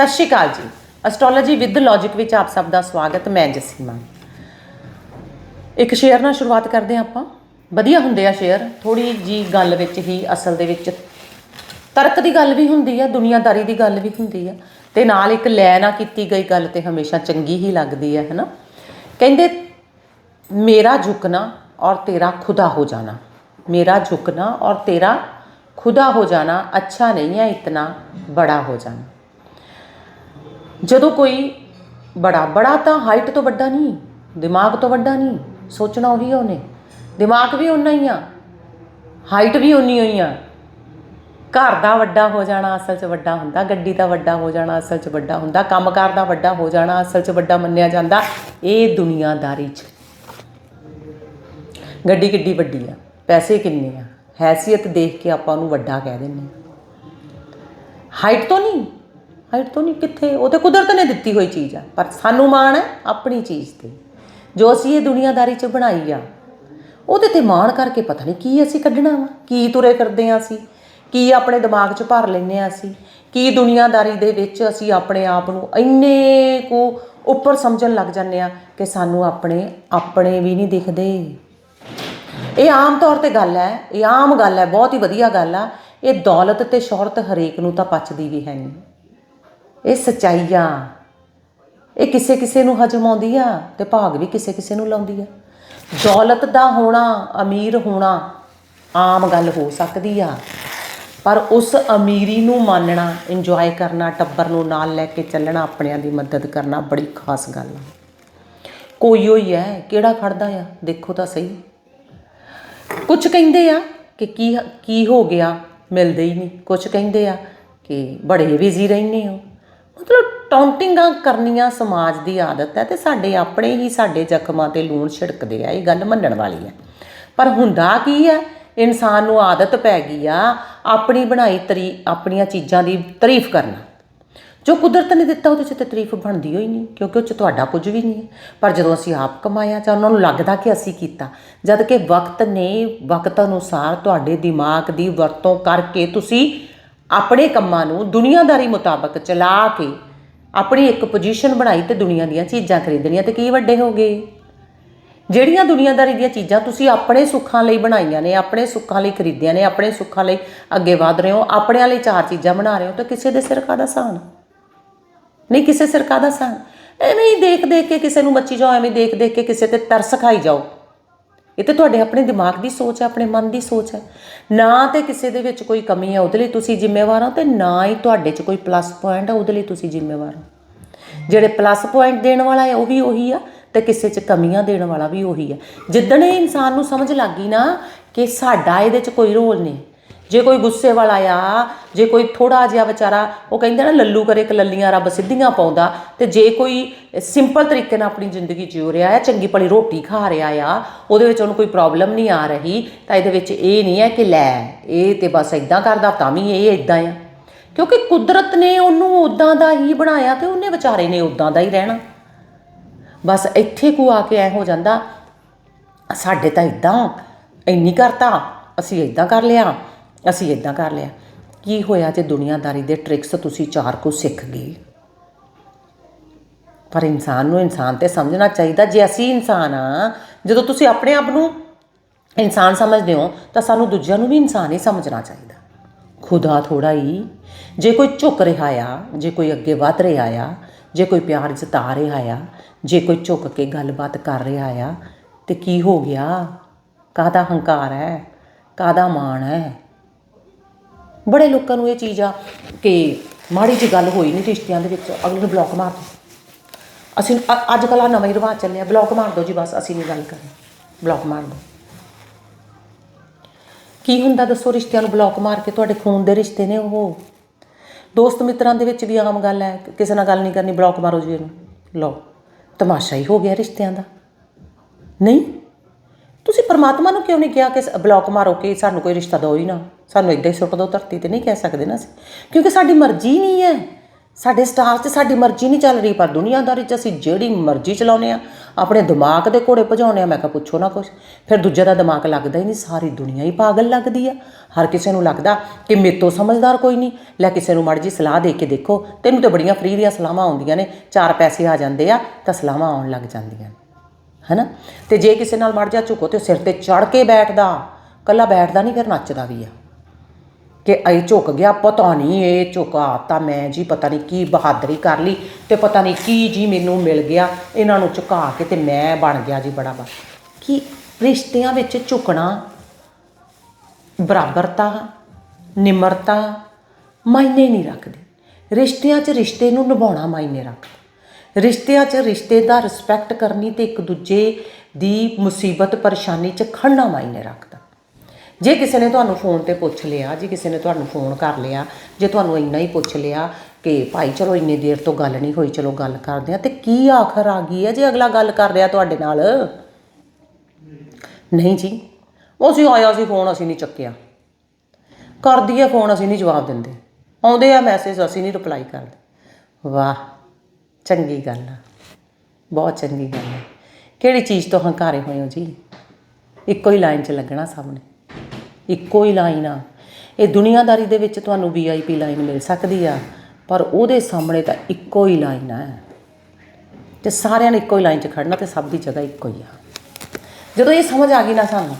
ਸਤਿ ਸ਼੍ਰੀ ਅਕਾਲ ਜੀ। Astrology with logic ਵਿੱਚ ਆਪ ਸਭ ਦਾ ਸਵਾਗਤ, ਮੈਂ ਜਸੀਮਾ। ਇੱਕ ਸ਼ੇਅਰ ਨਾਲ ਸ਼ੁਰੂਆਤ ਕਰਦੇ ਹਾਂ ਆਪਾਂ। ਵਧੀਆ ਹੁੰਦੇ ਆ ਸ਼ੇਅਰ ਥੋੜੀ ਜੀ ਗੱਲ ਵਿੱਚ ਹੀ ਅਸਲ ਦੇ ਵਿੱਚ। ਤਰਕ ਦੀ ਗੱਲ ਵੀ ਹੁੰਦੀ ਆ, ਦੁਨੀਆਦਾਰੀ ਦੀ ਗੱਲ ਵੀ ਹੁੰਦੀ ਆ। ਤੇ ਨਾਲ ਇੱਕ ਲੈ ਨਾ ਕੀਤੀ ਗਈ ਗੱਲ ਤੇ ਹਮੇਸ਼ਾ ਚੰਗੀ ਹੀ ਲੱਗਦੀ ਹੈ ਹੈਨਾ? ਕਹਿੰਦੇ, ਮੇਰਾ ਝੁਕਣਾ ਔਰ ਤੇਰਾ ਖੁਦਾ ਹੋ ਜਾਣਾ। ਮੇਰਾ ਝੁਕਣਾ ਔਰ ਤੇਰਾ ਖੁਦਾ ਹੋ ਜਾਣਾ, ਅੱਛਾ ਨਹੀਂ ਹੈ ਇਤਨਾ ਬੜਾ ਹੋ ਜਾਣਾ। ਜਦੋਂ ਕੋਈ ਬੜਾ ਬੜਾ ਤਾਂ ਹਾਈਟ ਤੋਂ ਵੱਡਾ ਨਹੀਂ, ਦਿਮਾਗ ਤੋਂ ਵੱਡਾ ਨਹੀਂ, ਸੋਚਣਾ ਉਹੀ ਆ ਉਹਨੇ। ਦਿਮਾਗ ਵੀ ਉਨਾ ਹੀ ਆ ਹਾਈਟ ਵੀ ਉਨੀ ਹੋਈ ਆ। ਘਰ ਦਾ ਵੱਡਾ ਹੋ ਜਾਣਾ ਅਸਲ 'ਚ ਵੱਡਾ ਹੁੰਦਾ, ਗੱਡੀ ਦਾ ਵੱਡਾ ਹੋ ਜਾਣਾ ਅਸਲ 'ਚ ਵੱਡਾ ਹੁੰਦਾ, ਕੰਮਕਾਰ ਦਾ ਵੱਡਾ ਹੋ ਜਾਣਾ ਅਸਲ 'ਚ ਵੱਡਾ ਮੰਨਿਆ ਜਾਂਦਾ, ਇਹ ਦੁਨੀਆਦਾਰੀ 'ਚ। ਗੱਡੀ ਕਿੱਡੀ ਵੱਡੀ ਆ, ਪੈਸੇ ਕਿੰਨੇ ਆ, ਹੈਸੀਅਤ ਦੇਖ ਕੇ ਆਪਾਂ ਉਹਨੂੰ ਵੱਡਾ ਕਹਿ ਦਿੰਦੇ ਹਾਈਟ ਤੋਂ ਨਹੀਂ ਹਾਈਟ ਤੋਂ ਨਹੀਂ ਕਿੱਥੇ? ਉਹ ਤੇ ਕੁਦਰਤ ਨੇ ਦਿੱਤੀ ਹੋਈ ਚੀਜ਼ ਆ, ਪਰ ਸਾਨੂੰ ਮਾਣ ਹੈ ਆਪਣੀ ਚੀਜ਼ ਤੇ। ਜੋ ਅਸੀਂ ਇਹ ਦੁਨੀਆਦਾਰੀ 'ਚ ਬਣਾਈ ਆ, ਉਹਦੇ ਤੇ ਮਾਣ ਕਰਕੇ ਪਤਾ ਨਹੀਂ ਕੀ ਅਸੀਂ ਕੱਢਣਾ ਵਾ, ਕੀ ਤੁਰੇ ਕਰਦੇ ਆ ਅਸੀਂ, ਕੀ ਆਪਣੇ ਦਿਮਾਗ 'ਚ ਭਰ ਲੈਨੇ ਆ ਅਸੀਂ, ਕੀ ਦੁਨੀਆਦਾਰੀ ਦੇ ਵਿੱਚ ਅਸੀਂ ਆਪਣੇ ਆਪ ਨੂੰ ਇੰਨੇ ਕੁ ਉੱਪਰ ਸਮਝਣ ਲੱਗ ਜਾਂਦੇ ਆ ਕਿ ਸਾਨੂੰ ਆਪਣੇ ਆਪਣੇ ਵੀ ਨਹੀਂ ਦਿਖਦੇ। ਇਹ ਆਮ ਤੌਰ ਤੇ ਗੱਲ ਹੈ, ਇਹ ਆਮ ਗੱਲ ਹੈ, ਬਹੁਤ ਹੀ ਵਧੀਆ ਗੱਲ ਆ, ਇਹ ਦੌਲਤ ਤੇ ਸ਼ੋਹਰਤ ਹਰੇਕ ਨੂੰ ਤਾਂ ਪਚਦੀ ਵੀ ਹੈ ਨਹੀਂ ਇਹ ਸੱਚਾਈ ਆ ਇਹ ਕਿਸੇ ਕਿਸੇ ਨੂੰ ਹਜਮ ਆਉਂਦੀ ਆ ਤੇ ਭਾਗ ਵੀ ਕਿਸੇ ਕਿਸੇ ਨੂੰ ਲਾਉਂਦੀ ਆ। ਦੌਲਤ ਦਾ ਹੋਣਾ, ਅਮੀਰ ਹੋਣਾ ਆਮ ਗੱਲ ਹੋ ਸਕਦੀ ਆ। ਪਰ ਉਸ ਅਮੀਰੀ ਨੂੰ ਮੰਨਣਾ ਇੰਜੋਏ ਕਰਨਾ, ਟੱਬਰ ਨੂੰ ਨਾਲ ਲੈ ਕੇ ਚੱਲਣਾ, ਆਪਣਿਆਂ ਦੀ ਮਦਦ ਕਰਨਾ ਬੜੀ ਖਾਸ ਗੱਲ ਆ। ਕੋਈ ਹੋਈ ਹੈ ਕਿਹੜਾ ਖੜਦਾ ਆ, ਦੇਖੋ ਤਾਂ ਸਹੀ। ਕੁਝ ਕਹਿੰਦੇ ਆ ਕਿ ਕੀ ਕੀ ਹੋ ਗਿਆ, ਮਿਲਦੇ ਹੀ ਨਹੀਂ। ਕੁਝ ਕਹਿੰਦੇ ਆ ਕਿ ਬੜੇ ਬਿਜ਼ੀ ਰਹਿੰਦੇ ਹੋ। ਮਤਲਬ ਟੌਂਟਿੰਗਾਂ ਕਰਨੀਆਂ ਸਮਾਜ ਦੀ ਆਦਤ ਹੈ ਤੇ ਸਾਡੇ ਆਪਣੇ ਹੀ ਸਾਡੇ ਜ਼ਖਮਾਂ ਤੇ ਲੂਣ ਛਿੜਕਦੇ ਆ, ਇਹ ਗੱਲ ਮੰਨਣ ਵਾਲੀ ਹੈ। ਪਰ ਹੁੰਦਾ ਕੀ ਹੈ? ਇਨਸਾਨ ਨੂੰ ਆਦਤ ਪੈ ਗਈ ਆ ਆਪਣੀ ਬਣਾਈ ਤਰੀ, ਆਪਣੀਆਂ ਚੀਜ਼ਾਂ ਦੀ ਤਾਰੀਫ ਕਰਨਾ। ਜੋ ਕੁਦਰਤ ਨੇ ਦਿੱਤਾ, ਉਹਦੇ 'ਚ ਤੇ ਤਾਰੀਫ ਬਣਦੀ ਹੋਈ ਨਹੀਂ, ਕਿਉਂਕਿ ਉਹ 'ਚ ਤੁਹਾਡਾ ਕੁਝ ਵੀ ਨਹੀਂ ਹੈ। ਪਰ ਜਦੋਂ ਅਸੀਂ ਆਪ ਕਮਾਇਆ ਜਾਂ ਉਹਨਾਂ ਨੂੰ ਲੱਗਦਾ ਕਿ ਅਸੀਂ ਕੀਤਾ, ਜਦ ਕਿ ਵਕਤ ਨੇ ਵਕਤ ਅਨੁਸਾਰ ਤੁਹਾਡੇ ਦਿਮਾਗ ਦੀ ਵਰਤੋਂ ਕਰਕੇ ਤੁਸੀਂ ਆਪਣੇ ਕੰਮਾਂ ਨੂੰ ਦੁਨੀਆਦਾਰੀ ਮੁਤਾਬਕ ਚਲਾ ਕੇ ਆਪਣੀ ਇੱਕ ਪੋਜੀਸ਼ਨ ਬਣਾਈ ਤੇ ਦੁਨੀਆ ਦੀਆਂ ਚੀਜ਼ਾਂ ਖਰੀਦਣੀਆਂ ਤੇ ਕੀ ਵੱਡੇ ਹੋ ਗਏ? ਜਿਹੜੀਆਂ ਦੁਨੀਆਦਾਰੀ ਦੀਆਂ ਚੀਜ਼ਾਂ ਤੁਸੀਂ ਆਪਣੇ ਸੁੱਖਾਂ ਲਈ ਬਣਾਈਆਂ ਨੇ, ਆਪਣੇ ਸੁੱਖਾਂ ਲਈ ਖਰੀਦੀਆਂ ਨੇ, ਆਪਣੇ ਸੁੱਖਾਂ ਲਈ ਅੱਗੇ ਵਧ ਰਹੇ ਹੋ, ਆਪਣਿਆਂ ਲਈ ਚਾਰ ਚੀਜ਼ਾਂ ਬਣਾ ਰਹੇ ਹੋ, ਤਾਂ ਕਿਸੇ ਦੇ ਸਿਰ ਕਾਹਦਾ ਸਾਨ? ਨਹੀਂ, ਕਿਸੇ ਸਿਰ ਕਾਹਦਾ ਸਾਨ? ਐਵੇਂ ਹੀ ਦੇਖ ਦੇਖ ਕੇ ਕਿਸੇ ਨੂੰ ਮੱਚੀ ਜਾਓ, ਐਵੇਂ ਦੇਖ ਦੇਖ ਕੇ ਕਿਸੇ ਤੇ ਤਰਸ ਖਾਈ ਜਾਓ। ਇਹ ਤੇ ਤੁਹਾਡੇ ਆਪਣੇ ਦਿਮਾਗ ਦੀ ਸੋਚ ਹੈ, ਆਪਣੇ ਮਨ ਦੀ ਸੋਚ ਹੈ। ਨਾ ਤੇ ਕਿਸੇ ਦੇ ਵਿੱਚ ਕੋਈ ਕਮੀ ਹੈ, ਉਹਦੇ ਲਈ ਤੁਸੀਂ ਜ਼ਿੰਮੇਵਾਰ ਹੋ ਤੇ ਨਾ ਹੀ ਤੁਹਾਡੇ 'ਚ ਕੋਈ ਪਲੱਸ ਪੁਆਇੰਟ ਹੈ, ਉਹਦੇ ਲਈ ਤੁਸੀਂ ਜ਼ਿੰਮੇਵਾਰ ਹੋ। ਜਿਹੜੇ ਪਲੱਸ ਪੁਆਇੰਟ ਦੇਣ ਵਾਲਾ ਹੈ, ਉਹ ਵੀ ਉਹੀ ਆ ਤੇ ਕਿਸੇ 'ਚ ਕਮੀਆਂ ਦੇਣ ਵਾਲਾ ਵੀ ਉਹੀ ਆ। ਜਿੱਦਣ ਇਹ ਇਨਸਾਨ ਨੂੰ ਸਮਝ ਲੱਗ ਗਈ ਨਾ ਕਿ ਸਾਡਾ ਇਹਦੇ 'ਚ ਕੋਈ ਰੋਲ ਨਹੀਂ ਜੇ ਕੋਈ ਗੁੱਸੇ ਵਾਲਾ ਆ, ਜੇ ਕੋਈ ਥੋੜਾ ਜਿਹਾ ਵਿਚਾਰਾ, ਉਹ ਕਹਿੰਦੇ ਨਾ, ਲੱਲੂ ਕਰੇ ਕਿ ਲੱਲੀਆਂ ਰੱਬ ਸਿੱਧੀਆਂ ਪਾਉਂਦਾ, ਤੇ ਜੇ ਕੋਈ ਸਿੰਪਲ ਤਰੀਕੇ ਨਾਲ ਆਪਣੀ ਜ਼ਿੰਦਗੀ ਜਿਉ ਰਿਹਾ ਹੈ ਚੰਗੀ ਭਲੀ ਰੋਟੀ ਖਾ ਰਿਹਾ ਆ, ਉਹਦੇ ਵਿੱਚ ਉਹਨੂੰ ਕੋਈ ਪ੍ਰੋਬਲਮ ਨਹੀਂ ਆ ਰਹੀ, ਤਾਂ ਇਹਦੇ ਵਿੱਚ ਇਹ ਨਹੀਂ ਹੈ ਕਿ ਲੈ, ਇਹ ਤੇ ਬਸ ਇਦਾਂ ਕਰਦਾ, ਤਾਂ ਵੀ ਇਹ ਇਦਾਂ ਆ। ਕਿਉਂਕਿ ਕੁਦਰਤ ਨੇ ਉਹਨੂੰ ਉਦਾਂ ਦਾ ਹੀ ਬਣਾਇਆ ਤੇ ਉਹਨੇ ਵਿਚਾਰੇ ਨੇ ਉਦਾਂ ਦਾ ਹੀ ਰਹਿਣਾ। ਬਸ ਇੱਥੇ ਕੋ ਆ ਕੇ ਐ ਹੋ ਜਾਂਦਾ, ਸਾਡੇ ਤਾਂ ਇਦਾਂ ਇੰਨੀ ਕਰਤਾ, ਅਸੀਂ ਇਦਾਂ ਕਰ ਲਿਆ। ਅਸੀਂ ਇਦਾਂ ਕਰ ਲਿਆ। ਕੀ ਹੋਇਆ ਜੇ ਦੁਨੀਆਦਾਰੀ ਦੇ ਟ੍ਰਿਕਸ ਤੁਸੀਂ ਚਾਰ ਕੋ ਸਿੱਖ ਗਏ? ਪਰ ਇਨਸਾਨ ਨੂੰ ਇਨਸਾਨ ਤੇ ਸਮਝਣਾ ਚਾਹੀਦਾ। ਜੇ ਅਸੀਂ ਇਨਸਾਨ ਆ ਜਦੋਂ ਤੁਸੀਂ ਆਪਣੇ ਆਪ ਨੂੰ ਇਨਸਾਨ ਸਮਝਦੇ ਹੋ, ਤਾਂ ਸਾਨੂੰ ਦੂਜਿਆਂ ਨੂੰ ਵੀ ਇਨਸਾਨ ਹੀ ਸਮਝਣਾ ਚਾਹੀਦਾ। ਖੁਦਾ ਥੋੜਾ ਹੀ। ਜੇ ਕੋਈ ਝੁਕ ਰਿਹਾ ਆ, ਜੇ ਕੋਈ ਅੱਗੇ ਵਧ ਰਿਹਾ ਆ, ਜੇ ਕੋਈ ਪਿਆਰ ਜਤਾ ਰਿਹਾ ਆ, ਜੇ ਕੋਈ ਝੁਕ ਕੇ ਗੱਲਬਾਤ ਕਰ ਰਿਹਾ ਆ, ਤੇ ਕੀ ਹੋ ਗਿਆ? ਕਾਹਦਾ ਹੰਕਾਰ ਹੈ? ਕਾਹਦਾ ਮਾਣ ਹੈ? ਬੜੇ ਲੋਕਾਂ ਨੂੰ ਇਹ ਚੀਜ਼ ਆ ਕਿ ਮਾੜੀ ਜਿਹੀ ਗੱਲ ਹੋਈ ਨਹੀਂ ਰਿਸ਼ਤਿਆਂ ਦੇ ਵਿੱਚ, ਅਗਲੇ ਨੂੰ ਬਲੌਕ ਮਾਰ ਦੋ ਅਸੀਂ ਅ- ਅੱਜ ਕੱਲ੍ਹ ਆ ਨਵੇਂ ਹੀ ਰਿਵਾਜ ਚੱਲਿਆ ਬਲੌਕ ਮਾਰ ਦਿਓ ਜੀ ਬਸ, ਅਸੀਂ ਨਹੀਂ ਗੱਲ ਕਰਨੀ। ਬਲੌਕ ਮਾਰ ਦਿਓ। ਕੀ ਹੁੰਦਾ ਦੱਸੋ ਰਿਸ਼ਤਿਆਂ ਨੂੰ ਬਲੌਕ ਮਾਰ ਕੇ, ਤੁਹਾਡੇ ਖੂਨ ਦੇ ਰਿਸ਼ਤੇ ਨੇ ਉਹ? ਦੋਸਤ ਮਿੱਤਰਾਂ ਦੇ ਵਿੱਚ ਵੀ ਆਮ ਗੱਲ ਹੈ ਕਿ ਕਿਸੇ ਨਾਲ ਗੱਲ ਨਹੀਂ ਕਰਨੀ ਬਲੌਕ ਮਾਰੋ ਜੀ ਇਹਨੂੰ। ਲਓ, ਤਮਾਸ਼ਾ ਹੀ ਹੋ ਗਿਆ ਰਿਸ਼ਤਿਆਂ ਦਾ। ਨਹੀਂ? ਤੁਸੀਂ ਪਰਮਾਤਮਾ ਨੂੰ ਕਿਉਂ ਨਹੀਂ ਕਿਹਾ ਕਿ ਬਲੌਕ ਮਾਰੋ ਕਿ ਸਾਨੂੰ ਕੋਈ ਰਿਸ਼ਤਾ ਦਿਓ ਹੀ ਨਾ? ਸਾਨੂੰ ਇਦਾਂ ਹੀ ਸੁੱਟ ਦਿਓ, ਧਰਤੀ ਤੇ ਨਹੀਂ ਕਹਿ ਸਕਦੇ ਨਾ ਅਸੀਂ। ਕਿਉਂਕਿ ਸਾਡੀ ਮਰਜ਼ੀ ਨਹੀਂ ਹੈ। ਸਾਡੇ ਸਟਾਰ 'ਚ ਸਾਡੀ ਮਰਜ਼ੀ ਨਹੀਂ ਚੱਲ ਰਹੀ, ਪਰ ਦੁਨੀਆਦਾਰੀ 'ਚ ਅਸੀਂ ਜਿਹੜੀ ਮਰਜ਼ੀ ਚਲਾਉਨੇ ਆ ਆਪਣੇ ਦਿਮਾਗ ਦੇ ਘੋੜੇ ਭਜਾਉਣੇ ਆ ਮੈਂ ਕਿਹਾ ਪੁੱਛੋ ਨਾ ਕੁਛ। ਫਿਰ ਦੂਜੇ ਦਾ ਦਿਮਾਗ ਲੱਗਦਾ ਹੀ ਨਹੀਂ, ਸਾਰੀ ਦੁਨੀਆ ਹੀ ਪਾਗਲ ਲੱਗਦੀ ਆ ਹਰ ਕਿਸੇ ਨੂੰ ਲੱਗਦਾ ਕਿ ਮੇਰੇ ਤੋਂ ਸਮਝਦਾਰ ਕੋਈ ਨਹੀਂ। ਲੈ ਕਿਸੇ ਨੂੰ ਮਾੜੀ ਜੀ ਸਲਾਹ ਦੇ ਕੇ ਦੇਖੋ। ਤੈਨੂੰ ਤਾਂ ਬੜੀਆਂ ਫ੍ਰੀ ਦੀਆਂ ਸਲਾਹਾਂ ਆਉਂਦੀਆਂ ਨੇ। ਚਾਰ ਪੈਸੇ ਆ ਜਾਂਦੇ ਆ, ਤਾਂ ਸਲਾਹਾਂ ਆਉਣ ਲੱਗ ਜਾਂਦੀਆਂ ਨੇ। ਹੈਨਾ? ਤੇ ਜੇ ਕਿਸੇ ਨਾਲ ਮੜ ਜਾ ਝੁਕੋ ਤੇ ਸਿਰ ਤੇ ਚੜ ਕੇ ਬੈਠਦਾ, ਕੱਲਾ ਬੈਠਦਾ ਨਹੀਂ, ਫਿਰ ਨੱਚਦਾ ਵੀ ਆ। ਕਿ ਐ ਝੁਕ ਗਿਆ, ਪਤਾ ਨਹੀਂ ਇਹ ਝੁਕਾ ਤਾਂ ਮੈਂ ਜੀ ਪਤਾ ਨਹੀਂ ਕੀ ਬਹਾਦਰੀ ਕਰ ਲਈ ਤੇ ਪਤਾ ਨਹੀਂ ਕੀ ਜੀ ਮੈਨੂੰ ਮਿਲ ਗਿਆ, ਇਹਨਾਂ ਨੂੰ ਝੁਕਾ ਕੇ ਤੇ ਮੈਂ ਬਣ ਗਿਆ ਜੀ ਬੜਾ ਬਾ। ਕਿ ਰਿਸ਼ਤਿਆਂ ਵਿੱਚ ਝੁਕਣਾ ਬਰਾਬਰਤਾ, ਨਿਮਰਤਾ ਮਾਇਨੇ ਨਹੀਂ ਰੱਖਦੇ। ਰਿਸ਼ਤਿਆਂ 'ਚ ਰਿਸ਼ਤੇ ਨੂੰ ਨਿਭਾਉਣਾ ਮਾਇਨੇ ਰੱਖਦਾ। ਰਿਸ਼ਤਿਆਂ 'ਚ ਰਿਸ਼ਤੇ ਦਾ ਰਿਸਪੈਕਟ ਕਰਨੀ ਤੇ ਇੱਕ ਦੂਜੇ ਦੀ ਮੁਸੀਬਤ, ਪਰੇਸ਼ਾਨੀ 'ਚ ਖੜਨਾ ਮਾਇਨੇ ਰੱਖਦਾ। ਜੇ ਕਿਸੇ ਨੇ ਤੁਹਾਨੂੰ ਫੋਨ ਤੇ ਪੁੱਛ ਲਿਆ, ਜੇ ਕਿਸੇ ਨੇ ਤੁਹਾਨੂੰ ਫੋਨ ਕਰ ਲਿਆ, ਜੇ ਤੁਹਾਨੂੰ ਇੰਨਾ ਹੀ ਪੁੱਛ ਲਿਆ ਕਿ ਭਾਈ ਚਲੋ ਇੰਨੀ ਦੇਰ ਤੋਂ ਗੱਲ ਨਹੀਂ ਹੋਈ, ਚਲੋ ਗੱਲ ਕਰਦੇ ਆ, ਤੇ ਕੀ ਆਖਰ ਆ ਗਈ ਹੈ ਜੇ ਅਗਲਾ ਗੱਲ ਕਰ ਰਿਹਾ ਤੁਹਾਡੇ ਨਾਲ? ਨਹੀਂ ਜੀ, ਉਹ ਸੀ ਆਇਆ ਸੀ ਫੋਨ ਅਸੀਂ ਨਹੀਂ ਚੱਕਿਆ। ਕਰਦੀ ਹੈ ਫੋਨ ਅਸੀਂ ਨਹੀਂ ਜਵਾਬ ਦਿੰਦੇ। ਆਉਂਦੇ ਆ ਮੈਸੇਜ ਅਸੀਂ ਨਹੀਂ ਰਿਪਲਾਈ ਕਰਦੇ। ਵਾਹ। ਚੰਗੀ ਗੱਲ ਆ। ਬਹੁਤ ਚੰਗੀ ਗੱਲ ਹੈ ਕਿਹੜੀ ਚੀਜ਼ ਤੋਂ ਹੰਕਾਰੇ ਹੋਏ ਹੋ ਜੀ? ਇੱਕੋ ਹੀ ਲਾਈਨ 'ਚ ਲੱਗਣਾ ਸਭ ਨੇ ਇੱਕੋ ਹੀ ਲਾਈਨ ਆ। ਇਹ ਦੁਨੀਆਦਾਰੀ ਦੇ ਵਿੱਚ ਤੁਹਾਨੂੰ ਵੀਆਈਪੀ ਲਾਈਨ ਮਿਲ ਸਕਦੀ ਆ, ਪਰ ਉਹਦੇ ਸਾਹਮਣੇ ਤਾਂ ਇੱਕੋ ਹੀ ਲਾਈਨ ਆ। ਤੇ ਸਾਰਿਆਂ ਨੇ ਇੱਕੋ ਹੀ ਲਾਈਨ 'ਚ ਖੜਨਾ ਤੇ ਸਭ ਦੀ ਜਗ੍ਹਾ ਇੱਕੋ ਹੀ ਆ। ਜਦੋਂ ਇਹ ਸਮਝ ਆ ਗਈ ਨਾ ਸਾਨੂੰ,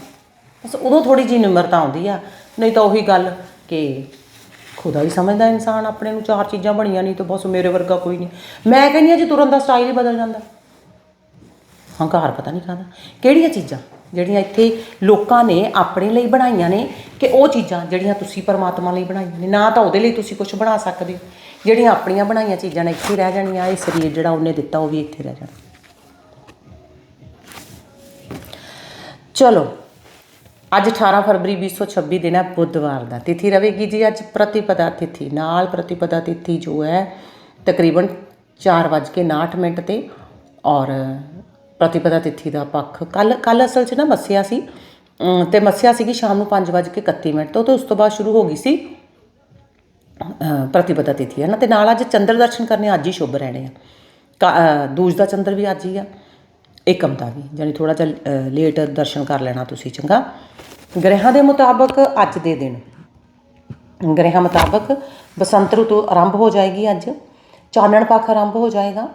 ਬਸ ਉਦੋਂ ਥੋੜੀ ਜਿਹੀ ਨਿਮਰਤਾ ਆਉਂਦੀ ਆ। ਨਹੀਂ ਤਾਂ ਉਹੀ ਗੱਲ ਕਿ ਖੁਦਾ ਹੀ ਸਮਝਦਾ ਇਨਸਾਨ ਆਪਣੇ ਨੂੰ ਚਾਰ ਚੀਜ਼ਾਂ ਬਣੀਆਂ ਨਹੀਂ ਤਾਂ ਬਸ ਮੇਰੇ ਵਰਗਾ ਕੋਈ ਨਹੀਂ। ਮੈਂ ਕਹਿੰਦੀ ਆ ਜੇ ਤੁਰਨ ਦਾ ਸਟਾਈਲ ਹੀ ਬਦਲ ਜਾਂਦਾ। ਹੰਕਾਰ ਪਤਾ ਨਹੀਂ ਕਾਹਦਾ। ਕਿਹੜੀਆਂ ਚੀਜ਼ਾਂ ਜਿਹੜੀਆਂ ਇੱਥੇ ਲੋਕਾਂ ਨੇ ਆਪਣੇ ਲਈ ਬਣਾਈਆਂ ਨੇ ਕਿ ਉਹ ਚੀਜ਼ਾਂ ਜਿਹੜੀਆਂ ਤੁਸੀਂ ਪਰਮਾਤਮਾ ਲਈ ਬਣਾਈਆਂ ਨੇ? ਨਾ ਤਾਂ ਉਹਦੇ ਲਈ ਤੁਸੀਂ ਕੁਝ ਬਣਾ ਸਕਦੇ ਹੋ। ਜਿਹੜੀਆਂ ਆਪਣੀਆਂ ਬਣਾਈਆਂ ਚੀਜ਼ਾਂ ਨੇ ਇੱਥੇ ਰਹਿ ਜਾਣੀਆਂ, ਇਹ ਸਰੀਰ ਜਿਹੜਾ ਉਹਨੇ ਦਿੱਤਾ ਉਹ ਵੀ ਇੱਥੇ ਰਹਿ ਜਾਣਾ। ਚਲੋ ਅੱਜ 18 ਫਰਵਰੀ 2026 ਦਿਨ ਹੈ ਬੁੱਧਵਾਰ ਦਾ। ਤਿਥੀ ਰਹੇਗੀ ਜੀ ਅੱਜ ਪ੍ਰਤੀਪਦਾ ਤਿਥੀ। ਨਾਲ ਪ੍ਰਤੀਪਦਾ ਤਿਥੀ ਜੋ ਹੈ ਤਕਰੀਬਨ 4:59 ਮਿੰਟ ਤੇ ਔਰ ਪ੍ਰਤੀਪਦਾ ਤਿਥੀ ਦਾ ਪੱਖ ਕੱਲ ਕੱਲ ਅਸਲ 'ਚ ਨਾ ਮੱਸਿਆ ਸੀ। ਅਮ, ਤੇ ਮੱਸਿਆ ਸੀਗੀ ਸ਼ਾਮ ਨੂੰ 5:31 ਮਿੰਟ ਤੋਂ ਤੇ ਉਸ ਤੋਂ ਬਾਅਦ ਸ਼ੁਰੂ ਹੋ ਗਈ ਸੀ ਪ੍ਰਤੀਪਦਾ ਤਿਥੀ ਹੈ ਨਾ। ਤੇ ਨਾਲ ਅੱਜ ਚੰਦਰ ਦਰਸ਼ਨ ਕਰਨੇ ਅੱਜ ਹੀ ਸ਼ੁਭ ਰਹਿਣੇ ਆ। ਕਾ- ਅ, ਦੂਜ ਦਾ ਚੰਦਰ ਵੀ ਅੱਜ ਹੀ ਆ। ਏਕਮ ਦਾ ਵੀ ਯਾਨੀ ਥੋੜਾ ਜਿਹਾ ਲੇਟ ਦਰਸ਼ਨ ਕਰ ਲੈਣਾ ਤੁਸੀਂ ਚੰਗਾ? ਗ੍ਰਹਿਾਂ ਦੇ ਮੁਤਾਬਕ ਅੱਜ ਦੇ ਦਿਨ। ਗ੍ਰਹਿਾਂ ਮੁਤਾਬਕ ਬਸੰਤ ਰੁੱਤੂ ਆਰੰਭ ਹੋ ਜਾਏਗੀ ਅੱਜ। ਚਾਨਣ ਪੱਖ ਆਰੰਭ ਹੋ ਜਾਏਗਾ।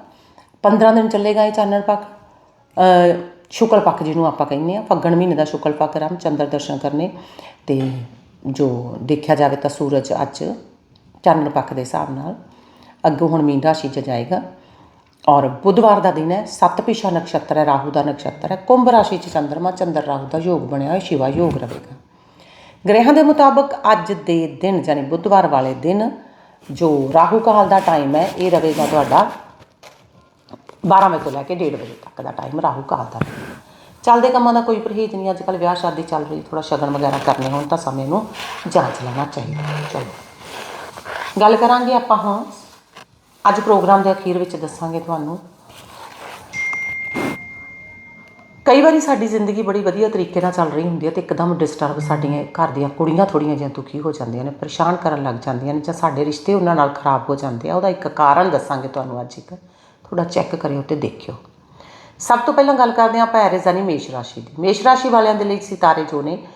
15 ਦਿਨ ਚੱਲੇਗਾ ਇਹ ਚਾਨਣ ਪੱਖ। ਅ, ਸ਼ੁਕਲ ਪੱਖ ਜਿਹਨੂੰ ਆਪਾਂ ਕਹਿੰਦੇ ਆ ਫੱਗਣ ਮਹੀਨੇ ਦਾ ਸ਼ੁਕਲ ਪੱਖ ਆਰੰਭ ਚੰਦਰ ਦਰਸ਼ਨ ਕਰਨੇ। ਤੇ ਜੋ ਦੇਖਿਆ ਜਾਵੇ ਤਾਂ ਸੂਰਜ ਅੱਜ ਚਾਨਣ ਪੱਖ ਦੇ ਹਿਸਾਬ ਨਾਲ। ਅੱਗੋਂ ਹੁਣ ਮੀਨ ਰਾਸ਼ੀ 'ਚ ਜਾਏਗਾ। ਔਰ ਬੁੱਧਵਾਰ ਦਾ ਦਿਨ ਹੈ ਸਤਪਿਸ਼ਾ ਨਕਸ਼ਤਰ ਹੈ, ਰਾਹੂ ਦਾ ਨਕਸ਼ਤਰ ਹੈ, ਕੁੰਭ ਰਾਸ਼ੀ 'ਚ ਚੰਦਰਮਾ, ਚੰਦਰ ਰਾਹੂ ਦਾ ਯੋਗ ਬਣਿਆ ਹੋਇਆ, ਸ਼ਿਵਾ ਯੋਗ ਰਹੇਗਾ। ਗ੍ਰਹਿਾਂ ਦੇ ਮੁਤਾਬਕ ਅੱਜ ਦੇ ਦਿਨ ਯਾਨੀ ਬੁੱਧਵਾਰ ਵਾਲੇ ਦਿਨ, ਜੋ ਰਾਹੂ ਕਾਲ ਦਾ ਟਾਈਮ ਹੈ, ਇਹ ਰਹੇਗਾ ਤੁਹਾਡਾ 12 ਵਜੇ ਤੋਂ ਲੈ ਕੇ 1:30 ਵਜੇ ਤੱਕ ਦਾ ਟਾਈਮ ਰਾਹੂ ਕਾਲ ਦਾ। ਚੱਲਦੇ ਕੰਮਾਂ ਦਾ ਕੋਈ ਪਰਹੇਜ਼ ਨਹੀਂ ਅੱਜ ਕੱਲ ਵਿਆਹ ਸ਼ਾਦੀ ਚੱਲ ਰਹੀ ਥੋੜਾ ਸ਼ਗਨ ਵਗੈਰਾ ਕਰਨੇ ਹੋਣ ਤਾਂ ਸਮੇਂ ਨੂੰ ਜਾਂਚ ਲੈਣਾ ਚਾਹੀਦਾ। ਚਲੋ। ਗੱਲ ਕਰਾਂਗੇ ਆਪਾਂ ਹੁਣ ਅੱਜ ਪ੍ਰੋਗਰਾਮ ਦੇ ਅਖੀਰ ਵਿੱਚ ਦੱਸਾਂਗੇ ਤੁਹਾਨੂੰ। ਕਈ ਵਾਰੀ ਸਾਡੀ ਜ਼ਿੰਦਗੀ ਬੜੀ ਵਧੀਆ ਤਰੀਕੇ ਨਾਲ ਚੱਲ ਰਹੀ ਹੁੰਦੀ ਹੈ ਤੇ ਇੱਕਦਮ ਡਿਸਟਰਬ ਸਾਡੀਆਂ ਘਰ ਦੀਆਂ ਕੁੜੀਆਂ ਥੋੜੀਆਂ ਜਿਹੀਆਂ ਦੁਖੀ ਹੋ ਜਾਂਦੀਆਂ ਨੇ, ਪਰੇਸ਼ਾਨ ਕਰਨ ਲੱਗ ਜਾਂਦੀਆਂ ਨੇ ਜਾਂ ਸਾਡੇ ਰਿਸ਼ਤੇ ਉਹਨਾਂ ਨਾਲ ਖਰਾਬ ਹੋ ਜਾਂਦੇ ਆ। ਉਹਦਾ ਇੱਕ ਕਾਰਨ ਦੱਸਾਂਗੇ ਤੁਹਾਨੂੰ ਅੱਜ ਇੱਕ। ਥੋੜਾ ਚੈੱਕ ਕਰਿਓ ਤੇ ਦੇਖਿਓ। ਸਭ ਤੋਂ ਪਹਿਲਾਂ ਗੱਲ ਕਰਦੇ ਹਾਂ ਆਪਾਂ ਐਰੇਜ਼ ਮੇਸ਼ ਰਾਸ਼ੀ ਦੀ। ਮੇਸ਼ ਰਾਸ਼ੀ ਵਾਲਿਆਂ ਦੇ ਲਈ ਸਿਤਾਰੇ ਜੋ ਨੇ,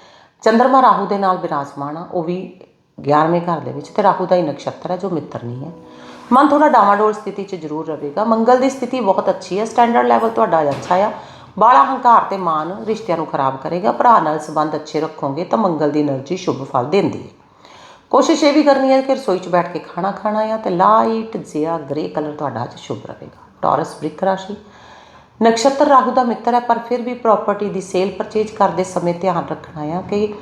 ਚੰਦਰਮਾ ਰਾਹੂ ਦੇ ਨਾਲ ਵਿਰਾਜਮਾਨ ਆ, ਉਹ ਵੀ 11ਵੇਂ ਘਰ ਦੇ ਵਿੱਚ ਤੇ ਰਾਹੂ ਦਾ ਹੀ ਨਕਸ਼ਤਰ ਹੈ ਜੋ ਮਿੱਤਰ ਨਹੀਂ ਹੈ। ਮਨ ਥੋੜਾ ਡਾਵਾਡੋਲ ਸਥਿਤੀ 'ਚ ਜ਼ਰੂਰ ਰਹੇਗਾ। ਮੰਗਲ ਦੀ ਸਥਿਤੀ ਬਹੁਤ ਅੱਛੀ ਹੈ। ਸਟੈਂਡਰਡ ਲੈਵਲ ਤੁਹਾਡਾ ਅੱਛਾ ਆ। ਬਾਲਾ ਹੰਕਾਰ ਤੇ ਮਾਨ ਰਿਸ਼ਤਿਆਂ ਨੂੰ ਖਰਾਬ ਕਰੇਗਾ। ਭਰਾ ਨਾਲ ਸੰਬੰਧ ਅੱਛੇ ਰੱਖੋਗੇ ਤਾਂ ਮੰਗਲ ਦੀ એનર્ਜੀ ਸ਼ੁਭ ਫਲ ਦਿੰਦੀ ਹੈ। ਕੋਸ਼ਿਸ਼ ਇਹ ਵੀ ਕਰਨੀ ਹੈ ਕਿ ਰਸੋਈ 'ਚ ਬੈਠ ਕੇ ਖਾਣਾ ਖਾਣਾ ਆ ਤੇ ਲਾਈਟ ਜਿਹਾ ਗ੍ਰੇ ਕਲਰ ਤੁਹਾਡਾ ਅੱਜ ਸ਼ੁਭ ਰਹੇਗਾ। ਟੌਰਸ ਬ੍ਰਿਕ ਰਾਸ਼ੀ। ਨਕਸ਼ਤਰ ਰਾਹੂ ਦਾ ਮਿੱਤਰ ਹੈ, ਪਰ ਫਿਰ ਵੀ ਪ੍ਰਾਪਰਟੀ ਦੀ ਸੇਲ ਪਰਚੇਜ ਕਰਦੇ ਸਮੇਂ ਧਿਆਨ ਰੱਖਣਾ ਆ ਕਿ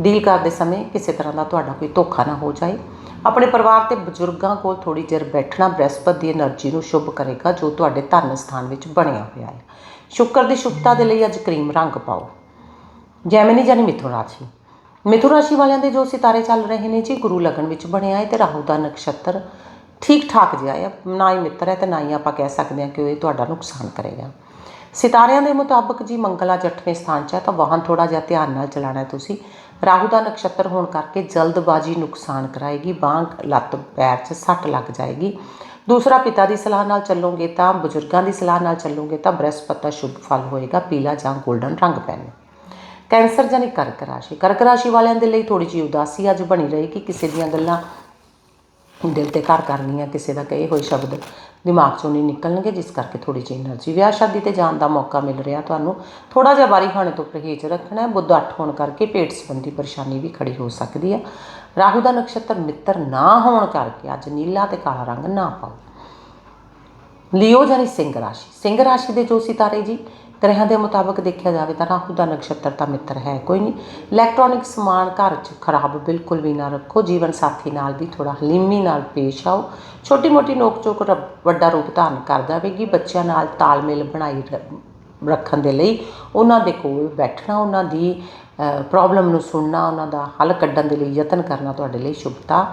ਡੀਲ ਕਰਦੇ ਸਮੇਂ ਕਿਸੇ ਤਰ੍ਹਾਂ ਦਾ ਤੁਹਾਡਾ ਕੋਈ ਧੋਖਾ ਨਾ ਹੋ ਜਾਏ। ਆਪਣੇ ਪਰਿਵਾਰ ਤੇ ਬਜ਼ੁਰਗਾਂ ਕੋਲ ਥੋੜੀ ਚਿਰ ਬੈਠਣਾ ਬ੍ਰਹਿਸਪਤ ਦੀ એનર્ਜੀ ਨੂੰ ਸ਼ੁਭ ਕਰੇਗਾ, ਜੋ ਤੁਹਾਡੇ ਧਨ ਸਥਾਨ ਵਿੱਚ ਬਣਿਆ ਹੋਇਆ ਹੈ। ਸ਼ੁਕਰ ਦੀ ਸ਼ੁਭਤਾ ਦੇ ਲਈ ਅੱਜ ਕਰੀਮ ਰੰਗ ਪਾਓ। ਜੈਮਿਨੀ ਜਾਨੀ ਮਿਥੁਨ ਰਾਸ਼ੀ। ਮਿਥੁਨ ਰਾਸ਼ੀ ਵਾਲਿਆਂ ਦੇ ਜੋ ਸਿਤਾਰੇ ਚੱਲ ਰਹੇ ਨੇ ਜੀ, ਗੁਰੂ ਲਗਨ ਵਿੱਚ ਬਣਿਆ ਹੈ ਤੇ ਰਾਹੂ ਦਾ ਨਕਸ਼ਤਰ ਠੀਕ ਠਾਕ ਜਿਹਾ ਹੈ। ਨਾ ਹੀ ਮਿੱਤਰ ਹੈ ਤੇ ਨਾ ਹੀ ਆਪਾਂ ਕਹਿ ਸਕਦੇ ਹਾਂ ਕਿ ਉਹ ਤੁਹਾਡਾ ਨੁਕਸਾਨ ਕਰੇਗਾ। ਸਿਤਾਰਿਆਂ ਦੇ ਮੁਤਾਬਕ ਜੀ ਮੰਗਲਾ 8ਵੇਂ ਸਥਾਨ 'ਚ ਹੈ, ਤਾਂ ਵਾਹਨ ਥੋੜਾ ਜਿਹਾ ਧਿਆਨ ਨਾਲ ਚਲਾਣਾ ਤੁਸੀਂ। ਰਾਹੂ ਦਾ ਨਕਸ਼ਤਰ ਹੋਣ ਕਰਕੇ ਜਲਦਬਾਜ਼ੀ ਨੁਕਸਾਨ ਕਰਾਏਗੀ, ਬਾਂਹ ਲੱਤ ਪੈਰ 'ਚ ਸੱਟ ਲੱਗ ਜਾਏਗੀ। ਦੂਸਰਾ ਪਿਤਾ ਦੀ ਸਲਾਹ ਨਾਲ ਚੱਲੋਗੇ ਤਾਂ, ਬਜ਼ੁਰਗਾਂ ਦੀ ਸਲਾਹ ਨਾਲ ਚੱਲੋਗੇ ਤਾਂ ਬ੍ਰਹਸਪਤ ਦਾ ਸ਼ੁਭ ਫਲ ਹੋਏਗਾ, ਪੀਲਾ ਜਾਂ 골ਡਨ ਰੰਗ ਪਹਿਨੋ। ਕੈਂਸਰ ਜਾਨੀ ਕਰਕ ਰਾਸ਼ੀ ਕਰਕ ਰਾਸ਼ੀ ਵਾਲਿਆਂ ਦੇ ਲਈ ਥੋੜੀ ਜਿਹੀ ਉਦਾਸੀ ਅੱਜ ਬਣੀ ਰਹੇਗੀ। ਕਿਸੇ ਦੀਆਂ ਗੱਲਾਂ ਦਿਲ ਤੇ ਘਰ ਕਰਨੀ ਆ, ਕਿਸੇ ਦਾ ਕਹੇ ਹੋਏ ਸ਼ਬਦ, ਦਿਮਾਗ ਚੋਂ ਨਹੀਂ ਨਿਕਲਣਗੇ, ਜਿਸ ਕਰਕੇ ਥੋੜੀ ਜਿਹੀ એનર્ਜੀ ਵਿਆਹ ਸ਼ਾਦੀ ਤੇ ਜਾਣ ਦਾ ਮੌਕਾ ਮਿਲ ਰਿਹਾ ਤੁਹਾਨੂੰ। ਥੋੜਾ ਜਿਹਾ ਬਾਰੀ ਖਾਣੇ ਤੋਂ ਪਰਹੇਜ਼ ਰੱਖਣਾ ਬੁੱਧ ਅੱਠ ਹੋਣ ਕਰਕੇ ਪੇਟ ਸੰਬੰਧੀ ਪਰੇਸ਼ਾਨੀ ਵੀ ਖੜੀ ਹੋ ਸਕਦੀ ਹੈ ਰਾਹੂ ਦਾ ਨਕਸ਼ਤਰ ਮਿੱਤਰ ਨਾ ਹੋਣ ਕਰਕੇ ਅੱਜ ਨੀਲਾ ਤੇ ਕਾਲਾ ਰੰਗ ਨਾ ਪਾਓ। ਲਿਓ ਜਾਨੀ ਸਿੰਘ ਰਾਸ਼ੀ। ਸਿੰਘ ਰਾਸ਼ੀ ਦੇ ਜੋ ਸਿਤਾਰੇ ਜੀ ਗ੍ਰਹਿਆਂ ਦੇ ਮੁਤਾਬਕ ਦੇਖਿਆ ਜਾਵੇ ਤਾਂ ਰਾਹੂ ਦਾ ਨਕਸ਼ਤਰ ਤਾਂ ਮਿੱਤਰ ਹੈ, ਕੋਈ ਨਹੀਂ। ਇਲੈਕਟ੍ਰੋਨਿਕ ਸਮਾਨ ਘਰ 'ਚ ਖਰਾਬ ਬਿਲਕੁਲ ਵੀ ਨਾ ਰੱਖੋ, ਜੀਵਨ ਸਾਥੀ ਨਾਲ ਵੀ ਥੋੜਾ ਹਲੀਮੀ ਨਾਲ ਪੇਸ਼ ਆਓ। ਛੋਟੀ ਮੋਟੀ ਨੋਕ ਝੋਕ ਰ- ਵੱਡਾ ਰੂਪ ਧਾਰਨ ਕਰ ਜਾਵੇਗੀ। ਬੱਚਿਆਂ ਨਾਲ ਤਾਲਮੇਲ ਬਣਾਈ ਰ- ਰੱਖਣ ਦੇ ਲਈ ਉਹਨਾਂ ਦੇ ਕੋਲ ਬੈਠਣਾ, ਉਹਨਾਂ ਦੀ ਪ੍ਰੋਬਲਮ ਨੂੰ ਸੁਣਨਾ, ਉਹਨਾਂ ਦਾ ਹੱਲ ਕੱਢਣ ਦੇ ਲਈ ਯਤਨ ਕਰਨਾ ਤੁਹਾਡੇ ਲਈ ਸ਼ੁਭਤਾ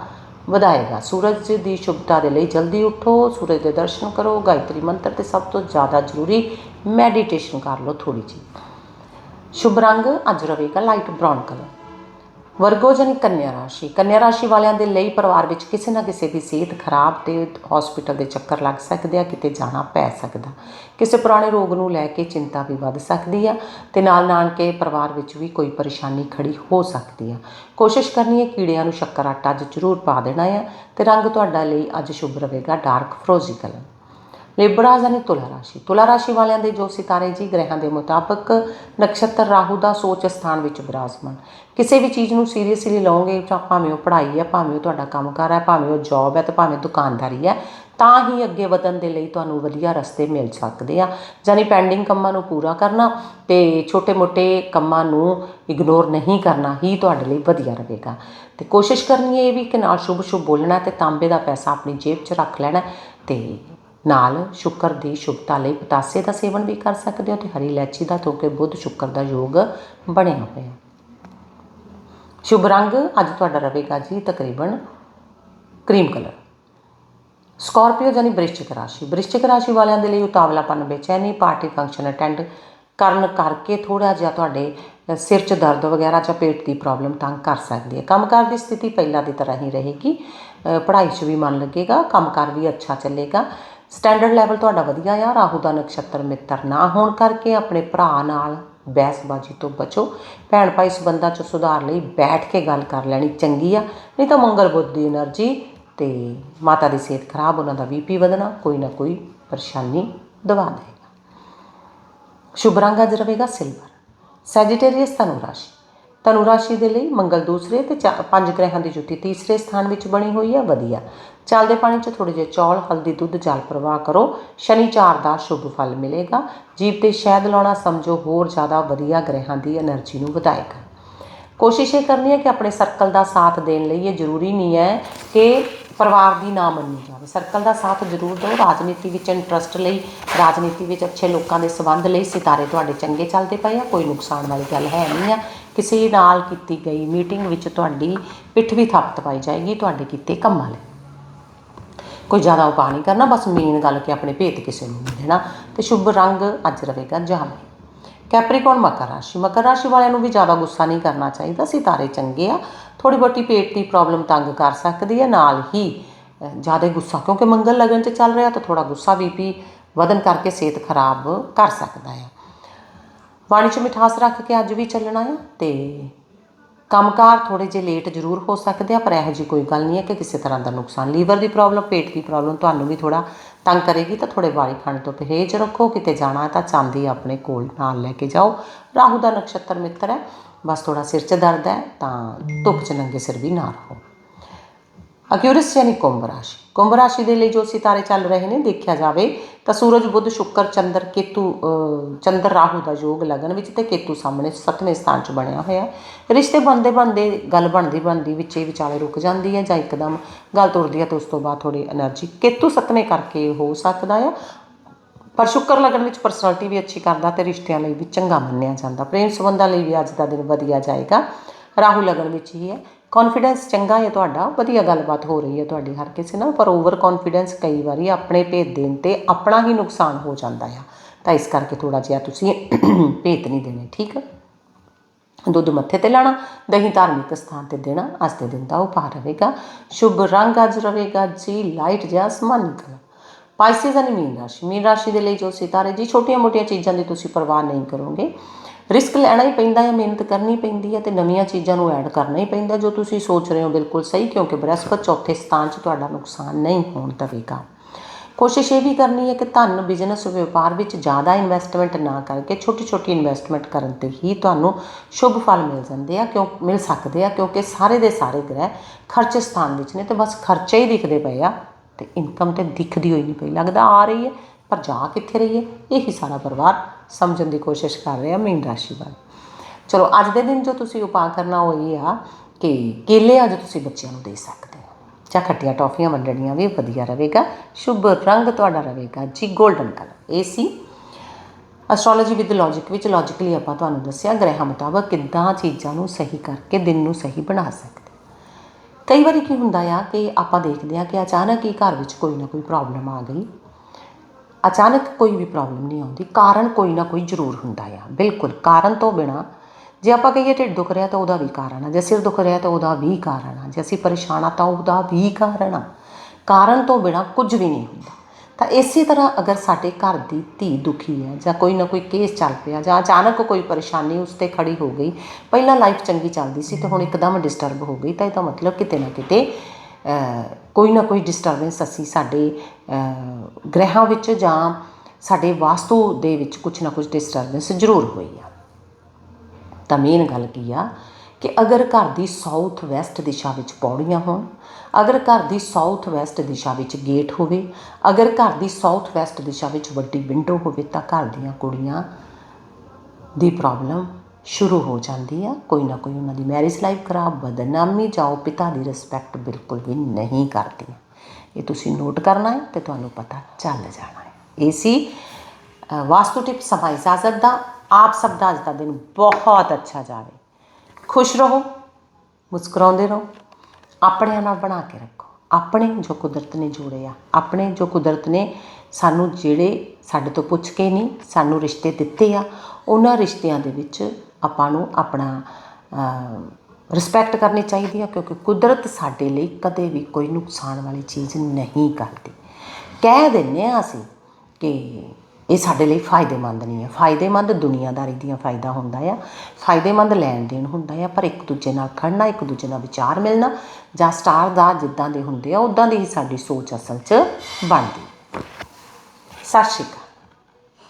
ਵਧਾਏਗਾ। ਸੂਰਜ ਦੀ ਸ਼ੁਭਤਾ ਦੇ ਲਈ ਜਲਦੀ ਉੱਠੋ, ਸੂਰਜ ਦੇ ਦਰਸ਼ਨ ਕਰੋ, ਗਾਇਤਰੀ ਮੰਤਰ ਤੇ ਸਭ ਤੋਂ ਜ਼ਿਆਦਾ ਜ਼ਰੂਰੀ ਮੈਡੀਟੇਸ਼ਨ ਕਰ ਲਓ ਥੋੜੀ ਜਿਹੀ। ਸ਼ੁਭ ਰੰਗ, ਅੱਜ ਰਹੇਗਾ ਲਾਈਟ ਬ੍ਰਾਊਨ ਕਲਰ ਵਰਗੋ ਜਾਨੀ ਕੰਨਿਆ ਰਾਸ਼ੀ। ਕੰਨਿਆ ਰਾਸ਼ੀ ਵਾਲਿਆਂ ਦੇ ਲਈ ਪਰਿਵਾਰ ਵਿੱਚ ਕਿਸੇ ਨਾ ਕਿਸੇ ਦੀ ਸਿਹਤ ਖਰਾਬ ਤੇ ਹਸਪੀਟਲ ਦੇ ਚੱਕਰ ਲੱਗ ਸਕਦੇ ਆ, ਕਿਤੇ ਜਾਣਾ ਪੈ ਸਕਦਾ। ਕਿਸੇ ਪੁਰਾਣੇ ਰੋਗ ਨੂੰ ਲੈ ਕੇ ਚਿੰਤਾ ਵੀ ਵੱਧ ਸਕਦੀ ਆ ਤੇ ਨਾਲ ਨਾਲ ਕੇ ਪਰਿਵਾਰ ਵਿੱਚ ਵੀ ਕੋਈ ਪਰੇਸ਼ਾਨੀ ਖੜੀ ਹੋ ਸਕਦੀ ਆ। ਕੋਸ਼ਿਸ਼ ਕਰਨੀ ਹੈ ਕੀੜਿਆਂ ਨੂੰ ਸ਼ੱਕਰ ਆਟਾ ਅੱਜ ਜ਼ਰੂਰ ਪਾ ਦੇਣਾ ਆ ਤੇ ਰੰਗ ਤੁਹਾਡਾ ਲਈ ਅੱਜ ਸ਼ੁਭ ਰਹੇਗਾ ਡਾਰਕ ਫਰੋਜ਼ੀ ਕਲਰ ਲਿਬਰਾ ਯਾਨੀ ਤੁਲਾ ਰਾਸ਼ੀ ਤੁਲਾ ਰਾਸ਼ੀ ਵਾਲਿਆਂ ਦੇ ਜੋ ਸਿਤਾਰੇ ਜੀ ਗ੍ਰਹਿਾਂ ਦੇ ਮੁਤਾਬਕ ਨਕਸ਼ਤਰ ਰਾਹੂ ਦਾ ਸੋਚ ਸਥਾਨ ਵਿੱਚ ਵਿਰਾਜਮਾਨ ਕਿਸੇ ਵੀ ਚੀਜ਼ ਨੂੰ ਸੀਰੀਅਸਲੀ ਲਓਗੇ ਜਾਂ ਭਾਵੇਂ ਉਹ ਪੜ੍ਹਾਈ ਹੈ, ਭਾਵੇਂ ਉਹ ਤੁਹਾਡਾ ਕੰਮਕਾਰ ਹੈ, ਭਾਵੇਂ ਉਹ ਜੌਬ ਹੈ ਤੇ ਭਾਵੇਂ ਦੁਕਾਨਦਾਰੀ ਹੈ, ਤਾਂ ਹੀ ਅੱਗੇ ਵਧਣ ਦੇ ਲਈ ਤੁਹਾਨੂੰ ਵਧੀਆ ਰਸਤੇ ਮਿਲ ਸਕਦੇ ਆ। ਜਾਨੀ ਪੈਂਡਿੰਗ ਕੰਮਾਂ ਨੂੰ ਪੂਰਾ ਕਰਨਾ ਤੇ ਛੋਟੇ-ਮੋਟੇ ਕੰਮਾਂ ਨੂੰ ਇਗਨੋਰ ਨਹੀਂ ਕਰਨਾ ਹੀ ਤੁਹਾਡੇ ਲਈ ਵਧੀਆ ਰਹੇਗਾ। ਤੇ ਕੋਸ਼ਿਸ਼ ਕਰਨੀ ਹੈ ਇਹ ਵੀ ਕਿ ਨਾਲ ਸ਼ੁਭ-ਸ਼ੁਭ ਬੋਲਣਾ ਤੇ ਤਾਂਬੇ ਦਾ ਪੈਸਾ ਆਪਣੀ ਜੇਬ 'ਚ ਰੱਖ ਲੈਣਾ ਤੇ ਨਾਲ ਸ਼ੁਕਰ ਦੀ ਸ਼ੁਭਤਾ ਲਈ ਪਤਾਸੇ ਦਾ ਸੇਵਨ ਵੀ ਕਰ ਸਕਦੇ ਹੋ ਤੇ ਹਰੀ ਇਲਾਇਚੀ ਦਾ ਕਿਉਂਕਿ ਬੁੱਧ ਸ਼ੁਕਰ ਦਾ ਯੋਗ ਬਣਿਆ ਹੋਇਆ। ਸ਼ੁਭ ਰੰਗ, ਅੱਜ ਤੁਹਾਡਾ ਰਹੇਗਾ ਜੀ ਤਕਰੀਬਨ ਕਰੀਮ ਕਲਰ। ਸਕਾਰਪੀਓ ਜਾਨੀ ਬ੍ਰਿਸ਼ਚਿਕ ਰਾਸ਼ੀ। ਬ੍ਰਿਸ਼ਚਿਕ ਰਾਸ਼ੀ ਵਾਲਿਆਂ ਦੇ ਲਈ ਉਤਾਵਲਾਪਨ ਬੇਚੈਨੀ ਪਾਰਟੀ ਫੰਕਸ਼ਨ ਅਟੈਂਡ ਕਰਨ ਕਰਕੇ ਥੋੜਾ ਜਿਹਾ ਤੁਹਾਡੇ ਸਿਰ 'ਚ ਦਰਦ ਵਗੈਰਾ ਜਾਂ ਪੇਟ ਦੀ ਪ੍ਰੋਬਲਮ ਤੰਗ ਕਰ ਸਕਦੀ ਹੈ। ਕੰਮਕਾਰ ਦੀ ਸਥਿਤੀ ਪਹਿਲਾਂ ਦੀ ਤਰ੍ਹਾਂ ਹੀ ਰਹੇਗੀ। ਪੜ੍ਹਾਈ 'ਚ ਵੀ ਮਨ ਲੱਗੇਗਾ, ਕੰਮਕਾਰ ਵੀ ਅੱਛਾ ਚੱਲੇਗਾ। ਸਟੈਂਡਰਡ ਲੈਵਲ ਤੁਹਾਡਾ ਵਧੀਆ ਆ, ਰਾਹੂ ਦਾ ਨਕਸ਼ਤਰ ਮਿੱਤਰ ਨਾ ਹੋਣ ਕਰਕੇ ਆਪਣੇ ਭਰਾ ਨਾਲ ਬਹਿਸਬਾਜ਼ੀ ਤੋਂ ਬਚੋ। ਭੈਣ ਭਾਈ ਸਬੰਧਾਂ 'ਚ ਸੁਧਾਰ ਲਈ ਬੈਠ ਕੇ ਗੱਲ ਕਰ ਲੈਣੀ ਚੰਗੀ ਆ, ਨਹੀਂ ਤਾਂ ਮੰਗਲ ਬੁੱਧ ਦੀ એનર્ਜੀ ਤੇ ਮਾਤਾ ਦੀ ਸਿਹਤ ਖਰਾਬ, ਉਹਨਾਂ ਦਾ ਬੀਪੀ ਵਧਣਾ, ਕੋਈ ਨਾ ਕੋਈ ਪਰੇਸ਼ਾਨੀ ਦਵਾ ਦੇਗਾ ਸ਼ੁਭ ਰੰਗ ਅੱਜ ਰਹੇਗਾ ਸਿਲਵਰ ਸੈਜੀਟੇਰੀਅਸ ਧਨੂ ਧਨੂ ਰਾਸ਼ੀ ਦੇ ਲਈ ਮੰਗਲ ਦੂਸਰੇ ਤੇ ਪੰਜ ਗ੍ਰਹਿਾਂ ਦੀ ਜੁਤੀ ਤੀਸਰੇ ਸਥਾਨ ਵਿੱਚ ਬਣੀ ਹੋਈ ਹੈ। ਵਧੀਆ। ਚੱਲਦੇ ਪਾਣੀ 'ਚ ਥੋੜੇ ਜਿਹਾ ਚੌਲ, ਹਲਦੀ, ਦੁੱਧ, ਜਲ ਪ੍ਰਵਾਹ ਕਰੋ। ਸ਼ਨੀਚਾਰ ਦਾ ਸ਼ੁਭ ਫਲ ਮਿਲੇਗਾ। ਜੀਵ ਤੇ ਸ਼ਹਿਦ ਲਾਉਣਾ ਸਮਝੋ ਹੋਰ ਜ਼ਿਆਦਾ ਵਧੀਆ ਗ੍ਰਹਿਾਂ ਦੀ એનર્ਜੀ ਨੂੰ ਵਧਾਏਗਾ। ਕੋਸ਼ਿਸ਼ ਇਹ ਕਰਨੀ ਹੈ ਕਿ ਆਪਣੇ ਸਰਕਲ ਦਾ ਸਾਥ ਦੇਣ ਲਈ ਇਹ ਜ਼ਰੂਰੀ ਨਹੀਂ ਹੈ ਕਿ ਪਰਿਵਾਰ ਦੀ ਨਾ ਮੰਨੀ ਜਾਵੇ। ਸਰਕਲ ਦਾ ਸਾਥ ਜ਼ਰੂਰ ਦਿਓ। ਰਾਜਨੀਤੀ ਵਿੱਚ ਇੰਟਰਸਟ ਲਈ, ਰਾਜਨੀਤੀ ਵਿੱਚ ਅੱਛੇ ਲੋਕਾਂ ਦੇ ਸਬੰਧ ਲਈ ਸਿਤਾਰੇ ਤੁਹਾਡੇ ਚੰਗੇ ਚੱਲਦੇ ਪਏ ਆ। ਕੋਈ ਨੁਕਸਾਨ ਵਾਲੀ ਗੱਲ ਹੈ ਨਹੀਂ ਆ। ਕਿਸੇ ਨਾਲ ਕੀਤੀ ਗਈ ਮੀਟਿੰਗ ਵਿੱਚ ਤੁਹਾਡੀ ਪਿੱਠ ਵੀ ਥਾਪਤ ਪਾਈ ਜਾਏਗੀ, ਤੁਹਾਡੇ ਕੀਤੇ ਕੰਮਾਂ ਲਈ ਕੋਈ ਜ਼ਿਆਦਾ ਉਪਾਅ ਨਹੀਂ ਕਰਨਾ, ਬਸ ਮੇਨ ਗੱਲ ਕਿ ਆਪਣੇ ਭੇਤ ਕਿਸੇ ਨੂੰ ਨਹੀਂ ਦੇਣਾ ਤੇ ਸ਼ੁਭ ਰੰਗ ਅੱਜ ਰਹੇਗਾ ਜਾਮਨੀ ਕੈਪਰੀਕੌਨ ਮਕਰ ਰਾਸ਼ੀ ਮਕਰ ਰਾਸ਼ੀ ਵਾਲਿਆਂ ਨੂੰ ਵੀ ਜ਼ਿਆਦਾ ਗੁੱਸਾ ਨਹੀਂ ਕਰਨਾ ਚਾਹੀਦਾ ਸਿਤਾਰੇ ਚੰਗੇ ਆ ਥੋੜੀ ਬਹੁਤੀ ਪੇਟ ਦੀ ਪ੍ਰੋਬਲਮ ਤੰਗ ਕਰ ਸਕਦੀ ਹੈ, ਨਾਲ ਹੀ ਜ਼ਿਆਦਾ ਗੁੱਸਾ, ਕਿਉਂਕਿ ਮੰਗਲ ਲਗਨ 'ਚ ਚੱਲ ਰਿਹਾ ਤਾਂ ਥੋੜਾ ਗੁੱਸਾ ਵੀ ਬੀਪੀ ਵਧਨ ਕਰਕੇ ਸਿਹਤ ਖਰਾਬ ਕਰ ਸਕਦਾ ਹੈ ਪਾਣੀ 'ਚ ਮਿਠਾਸ ਰੱਖ ਕੇ ਅੱਜ ਵੀ ਚੱਲਣਾ ਹੈ ਤੇ ਕੰਮਕਾਰ ਥੋੜੇ ਜਿਹੇ ਲੇਟ ਜ਼ਰੂਰ ਹੋ ਸਕਦੇ ਆ, ਪਰ ਇਹੋ ਜਿਹੀ ਕੋਈ ਗੱਲ ਨਹੀਂ ਹੈ ਕਿ ਕਿਸੇ ਤਰ੍ਹਾਂ ਦਾ ਨੁਕਸਾਨ, ਲੀਵਰ ਦੀ ਪ੍ਰੋਬਲਮ, ਪੇਟ ਦੀ ਪ੍ਰੋਬਲਮ ਤੁਹਾਨੂੰ ਵੀ ਥੋੜਾ ਤੰਗ ਕਰੇਗੀ ਤਾਂ ਥੋੜੇ ਵਾਰੀ ਖਾਣ ਤੋਂ ਪਰਹੇਜ਼ ਰੱਖੋ, ਕਿਤੇ ਜਾਣਾ ਤਾਂ ਚਾਂਦੀ ਆਪਣੇ ਕੋਲ ਨਾਲ ਲੈ ਕੇ ਜਾਓ। ਰਾਹੂ ਦਾ ਨਕਸ਼ਤਰ ਮਿੱਤਰ ਹੈ, ਬਸ ਥੋੜਾ ਸਿਰ 'ਚ ਦਰਦ ਹੈ ਤਾਂ ਧੁੱਪ 'ਚ ਨੰਗੇ ਸਿਰ ਵੀ ਨਾ ਰਹੋ। ਅੱਗੇ ਵਰਿਸ਼ ਯਾਨੀ ਕੁੰਭ ਰਾਸ਼ੀ। ਕੁੰਭ ਰਾਸ਼ੀ ਦੇ ਲਈ ਜੋ ਸਿਤਾਰੇ ਚੱਲ ਰਹੇ ਨੇ, ਦੇਖਿਆ ਜਾਵੇ ਤਾਂ ਸੂਰਜ, ਬੁੱਧ, ਸ਼ੁੱਕਰ, ਚੰਦਰ, ਕੇਤੂ ਚੰਦਰ, ਰਾਹੂ ਦਾ ਯੋਗ ਲਗਨ ਵਿੱਚ ਤੇ ਕੇਤੂ ਸਾਹਮਣੇ ਸੱਤਵੇਂ ਸਥਾਨ 'ਚ ਬਣਿਆ ਹੋਇਆ ਰਿਸ਼ਤੇ ਬੰਦੇ ਬੰਦੇ ਗੱਲ ਬਣਦੀ ਬਣਦੀ ਵਿੱਚੇ ਵਿਚਾਲੇ ਰੁਕ ਜਾਂਦੀ ਹੈ ਜਾਂ ਇੱਕਦਮ ਗੱਲ ਤੁਰਦੀ ਹੈ ਤੇ ਉਸ ਤੋਂ ਬਾਅਦ ਥੋੜੀ એનર્ਜੀ ਕੇਤੂ ਸੱਤਵੇਂ ਕਰਕੇ ਹੋ ਸਕਦਾ ਆ ਪਰ ਸ਼ੁੱਕਰ ਲਗਨ ਵਿੱਚ ਪਰਸਨੈਲਿਟੀ ਵੀ ਅੱਛੀ ਕਰਦਾ ਤੇ ਰਿਸ਼ਤਿਆਂ ਲਈ ਵੀ ਚੰਗਾ ਮੰਨਿਆ ਜਾਂਦਾ। ਪ੍ਰੇਮ ਸੰਬੰਧਾਂ ਲਈ ਵੀ ਅੱਜ ਦਾ ਦਿਨ ਵਧੀਆ ਜਾਏਗਾ। ਰਾਹੂ ਲਗਨ ਵਿੱਚ ਹੀ ਹੈ। ਕੌਨਫੀਡੈਂਸ ਚੰਗਾ ਹੈ ਤੁਹਾਡਾ? ਵਧੀਆ ਗੱਲਬਾਤ ਹੋ ਰਹੀ ਹੈ ਤੁਹਾਡੀ ਹਰ ਕਿਸੇ ਨਾਲ, ਪਰ ਓਵਰ ਕੌਨਫੀਡੈਂਸ ਕਈ ਵਾਰੀ ਆਪਣੇ ਭੇਦ ਦੇਣ ਤੇ ਆਪਣਾ ਹੀ ਨੁਕਸਾਨ ਹੋ ਜਾਂਦਾ ਆ। ਤਾਂ ਇਸ ਕਰਕੇ ਥੋੜਾ ਜਿਹਾ ਤੁਸੀਂ ਭੇਤ ਨਹੀਂ ਦੇਣੇ, ਠੀਕ ਹੈ? ਦੁੱਧ ਮੱਥੇ ਤੇ ਲਾਣਾ, ਦਹੀਂ ਧਾਰਮਿਕ ਸਥਾਨ ਤੇ ਦੇਣਾ, ਅੱਜ ਦੇ ਦਿਨ ਦਾ ਉਪਾਅ ਰਹੇਗਾ। ਸ਼ੁਭ ਰੰਗ ਅੱਜ ਰਹੇਗਾ, ਜੀ ਲਾਈਟ ਜਿਹਾ ਅਸਮਾਨੀ ਕਲਰ ਪਾਈਸਿਸ ਅਤੇ ਮੀਨ ਰਾਸ਼ੀ ਮੀਨ ਰਾਸ਼ੀ ਦੇ ਲਈ ਜੋ ਸਿਤਾਰੇ, ਜੀ ਛੋਟੀਆਂ-ਮੋਟੀਆਂ ਚੀਜ਼ਾਂ ਦੀ ਤੁਸੀਂ ਪਰਵਾਹ ਨਹੀਂ ਕਰੋਗੇ। ਰਿਸਕ ਲੈਣਾ ਹੀ ਪੈਂਦਾ ਹੈ, ਮਿਹਨਤ ਕਰਨੀ ਪੈਂਦੀ ਹੈ ਤੇ ਨਵੀਆਂ ਚੀਜ਼ਾਂ ਨੂੰ ਐਡ ਕਰਨਾ ਹੀ ਪੈਂਦਾ ਜੋ ਤੁਸੀਂ ਸੋਚ ਰਹੇ ਹੋ ਬਿਲਕੁਲ ਸਹੀ, ਕਿਉਂਕਿ ਬ੍ਰਹਸਪਤ ਚੌਥੇ ਸਥਾਨ 'ਚ ਤੁਹਾਡਾ ਨੁਕਸਾਨ ਨਹੀਂ ਹੋਣ ਦੇਵੇਗਾ। ਕੋਸ਼ਿਸ਼ ਇਹ ਵੀ ਕਰਨੀ ਹੈ ਕਿ ਧਨ ਬਿਜ਼ਨਸ ਵਪਾਰ ਵਿੱਚ ਜ਼ਿਆਦਾ ਇਨਵੈਸਟਮੈਂਟ ਨਾ ਕਰਕੇ ਛੋਟੀ ਛੋਟੀ ਇਨਵੈਸਟਮੈਂਟ ਕਰਨ ਤੇ ਹੀ ਤੁਹਾਨੂੰ ਸ਼ੁਭ ਫਲ ਮਿਲ ਜਾਂਦੇ ਆ, ਕਿਉਂ, ਮਿਲ ਸਕਦੇ ਆ, ਕਿਉਂਕਿ ਸਾਰੇ ਦੇ ਸਾਰੇ ਗ੍ਰਹਿ ਖਰਚ ਸਥਾਨ ਵਿੱਚ ਨੇ ਤੇ ਬਸ ਖਰਚੇ ਹੀ ਦਿਖਦੇ ਪਏ ਆ ਤੇ ਇਨਕਮ ਤੇ ਦਿਖਦੀ ਹੋਈ ਨਹੀਂ ਪਈ, ਲੱਗਦਾ ਆ ਰਹੀ ਹੈ, ਪਰ ਜਾ ਕਿੱਥੇ ਰਹੀ ਹੈ, ਇਹੀ ਸਾਰਾ ਪਰਿਵਾਰ ਸਮਝਣ ਦੀ ਕੋਸ਼ਿਸ਼ ਕਰ ਰਿਹਾ ਮੀਨ ਰਾਸ਼ੀ ਵਾਲੇ। ਚਲੋ, ਅੱਜ ਦੇ ਦਿਨ ਜੋ ਤੁਸੀਂ ਉਪਾਅ ਕਰਨਾ ਉਹ ਇਹ ਆ ਕਿ ਕੇਲੇ ਅੱਜ ਤੁਸੀਂ ਬੱਚਿਆਂ ਨੂੰ ਦੇ ਸਕਦੇ ਹੋ। ਜਾਂ ਖੱਟੀਆਂ ਟੌਫੀਆਂ ਵੰਡਣੀਆਂ ਵੀ ਵਧੀਆ ਰਹੇਗਾ। ਸ਼ੁਭ ਰੰਗ ਤੁਹਾਡਾ ਰਹੇਗਾ ਜੀ 골ਡਨ ਕਲਰ। ਇਹ ਸੀ ਐਸਟ੍ਰੋਲੋਜੀ ਵਿਦ ਲੌਜੀਕ ਵਿੱਚ ਲੌਜੀਕਲੀ ਆਪਾਂ ਤੁਹਾਨੂੰ ਦੱਸਿਆ ਗ੍ਰਹਿਾਂ ਮੁਤਾਬਕ ਕਿੱਦਾਂ ਚੀਜ਼ਾਂ ਨੂੰ ਸਹੀ ਕਰਕੇ ਦਿਨ ਨੂੰ ਸਹੀ ਬਣਾ ਸਕਦੇ ਕਈ ਵਾਰੀ ਕੀ ਹੁੰਦਾ ਆ ਕਿ ਆਪਾਂ ਦੇਖਦੇ ਆ ਕਿ ਅਚਾਨਕ ਹੀ ਘਰ ਵਿੱਚ ਕੋਈ ਨਾ ਕੋਈ ਪ੍ਰੋਬਲਮ ਆ ਗਈ। ਅਚਾਨਕ ਕੋਈ ਵੀ ਪ੍ਰੋਬਲਮ ਨਹੀਂ ਆਉਂਦੀ, ਕਾਰਨ ਕੋਈ ਨਾ ਕੋਈ ਜ਼ਰੂਰ ਹੁੰਦਾ ਆ, ਬਿਲਕੁਲ, ਕਾਰਨ ਤੋਂ ਬਿਨਾ ਜੇ ਆਪਾਂ ਕਹੀਏ ਢਿੱਡ ਦੁਖ ਰਿਹਾ ਤਾਂ ਉਹਦਾ ਵੀ ਕਾਰਨ ਆ, ਜੇ ਸਿਰ ਦੁਖ ਰਿਹਾ ਤਾਂ ਉਹਦਾ ਵੀ ਕਾਰਨ ਆ, ਜੇ ਅਸੀਂ ਪਰੇਸ਼ਾਨ ਆ ਤਾਂ ਉਹਦਾ ਵੀ ਕਾਰਨ ਆ। ਕਾਰਨ ਤੋਂ ਬਿਨਾ ਕੁਝ ਵੀ ਨਹੀਂ ਹੁੰਦਾ। ਤਾਂ ਇਸੇ ਤਰ੍ਹਾਂ ਅਗਰ ਸਾਡੇ ਘਰ ਦੀ ਧੀ ਦੁਖੀ ਹੈ ਜਾਂ ਕੋਈ ਨਾ ਕੋਈ ਕੇਸ ਚੱਲ ਪਿਆ ਜਾਂ ਅਚਾਨਕ ਕੋਈ ਪਰੇਸ਼ਾਨੀ ਉਸ ਤੇ ਖੜੀ ਹੋ ਗਈ, ਪਹਿਲਾਂ ਲਾਈਫ ਚੰਗੀ ਚੱਲਦੀ ਸੀ ਤੇ ਹੁਣ ਇੱਕਦਮ ਡਿਸਟਰਬ ਹੋ ਗਈ, ਤਾਂ ਇਹਦਾ ਮਤਲਬ ਕਿਤੇ ਨਾ ਕਿਤੇ ਕੋਈ ਨਾ ਕੋਈ ਡਿਸਟਰਬੈਂਸ ਅਸੀਂ ਸਾਡੇ ਗ੍ਰਹਿਆਂ ਵਿੱਚ ਜਾਂ ਸਾਡੇ ਵਾਸਤੂ ਦੇ ਵਿੱਚ ਕੁਝ ਨਾ ਕੁਝ ਡਿਸਟਰਬੈਂਸ ਜ਼ਰੂਰ ਹੋਈ ਆ। ਤਾਂ ਮੇਨ ਗੱਲ ਕੀ ਆ ਕਿ ਅਗਰ ਘਰ ਦੀ ਸਾਊਥ ਵੈਸਟ ਦਿਸ਼ਾ ਵਿੱਚ ਪੌੜੀਆਂ ਹੋਣ, ਅਗਰ ਘਰ ਦੀ ਸਾਊਥ ਵੈਸਟ ਦਿਸ਼ਾ ਵਿੱਚ ਗੇਟ ਹੋਵੇ, ਅਗਰ ਘਰ ਦੀ ਸਾਊਥ ਵੈਸਟ ਦਿਸ਼ਾ ਵਿੱਚ ਵੱਡੀ ਵਿੰਡੋ ਹੋਵੇ ਤਾਂ ਘਰ ਦੀਆਂ ਕੁੜੀਆਂ ਦੀ ਪ੍ਰੋਬਲਮ ਸ਼ੁਰੂ ਹੋ ਜਾਂਦੀ ਆ। ਕੋਈ ਨਾ ਕੋਈ ਉਹਨਾਂ ਦੀ ਮੈਰਿਜ ਲਾਈਫ ਖਰਾਬ, ਬਦਨਾਮੀ ਜਾਓ ਪਿਤਾ ਦੀ ਰਿਸਪੈਕਟ ਬਿਲਕੁਲ ਵੀ ਨਹੀਂ ਕਰਦੀ। ਇਹ ਤੁਸੀਂ ਨੋਟ ਕਰਨਾ ਹੈ ਤੇ ਤੁਹਾਨੂੰ ਪਤਾ ਚੱਲ ਜਾਣਾ ਹੈ। ਇਹ ਸੀ ਵਾਸਤੂ ਟਿਪ ਸਮਾਂ ਇਜਾਜ਼ਤ ਦਾ। ਆਪ ਸਭ ਦਾ ਅੱਜ ਦਾ ਦਿਨ ਬਹੁਤ ਅੱਛਾ ਜਾਵੇ। ਖੁਸ਼ ਰਹੋ, ਮੁਸਕਰਾਉਂਦੇ ਰਹੋ। ਆਪਣਿਆਂ ਨਾਲ ਬਣਾ ਕੇ ਰੱਖੋ। ਆਪਣੇ ਜੋ ਕੁਦਰਤ ਨੇ ਜੋੜੇ ਆ, ਆਪਣੇ ਜੋ ਕੁਦਰਤ ਨੇ ਸਾਨੂੰ ਜਿਹੜੇ ਸਾਡੇ ਤੋਂ ਪੁੱਛ ਕੇ ਨਹੀਂ, ਸਾਨੂੰ ਰਿਸ਼ਤੇ ਦਿੱਤੇ ਆ, ਉਹਨਾਂ ਰਿਸ਼ਤਿਆਂ ਦੇ ਵਿੱਚ ਆਪਾਂ ਨੂੰ ਆਪਣਾ ਰਿਸਪੈਕਟ ਕਰਨੀ ਚਾਹੀਦੀ ਆ, ਕਿਉਂਕਿ ਕੁਦਰਤ ਸਾਡੇ ਲਈ ਕਦੇ ਵੀ ਕੋਈ ਨੁਕਸਾਨ ਵਾਲੀ ਚੀਜ਼ ਨਹੀਂ ਕਰਦੀ। ਕਹਿ ਦਿੰਨੇ ਆ ਅਸੀਂ ਕਿ ਇਹ ਸਾਡੇ ਲਈ ਫਾਇਦੇਮੰਦ ਨਹੀਂ ਹੈ ਫਾਇਦੇਮੰਦ ਦੁਨੀਆਦਾਰੀ ਦੀਆਂ ਫਾਇਦਾ ਹੁੰਦਾ ਆ, ਫਾਇਦੇਮੰਦ ਲੈਣ ਦੇਣ ਹੁੰਦਾ ਆ, ਪਰ ਇੱਕ ਦੂਜੇ ਨਾਲ ਖੜਨਾ ਇੱਕ ਦੂਜੇ ਨਾਲ ਵਿਚਾਰ ਮਿਲਣਾ ਜਾਂ ਸਟਾਰ ਦਾ ਜਿੱਦਾਂ ਦੇ ਹੁੰਦੇ ਆ ਉਦਾਂ ਦੀ ਹੀ ਸਾਡੀ ਸੋਚ ਅਸਲ 'ਚ ਬਣਦੀ। ਸਤਿ ਸ਼੍ਰੀ ਅਕਾਲ।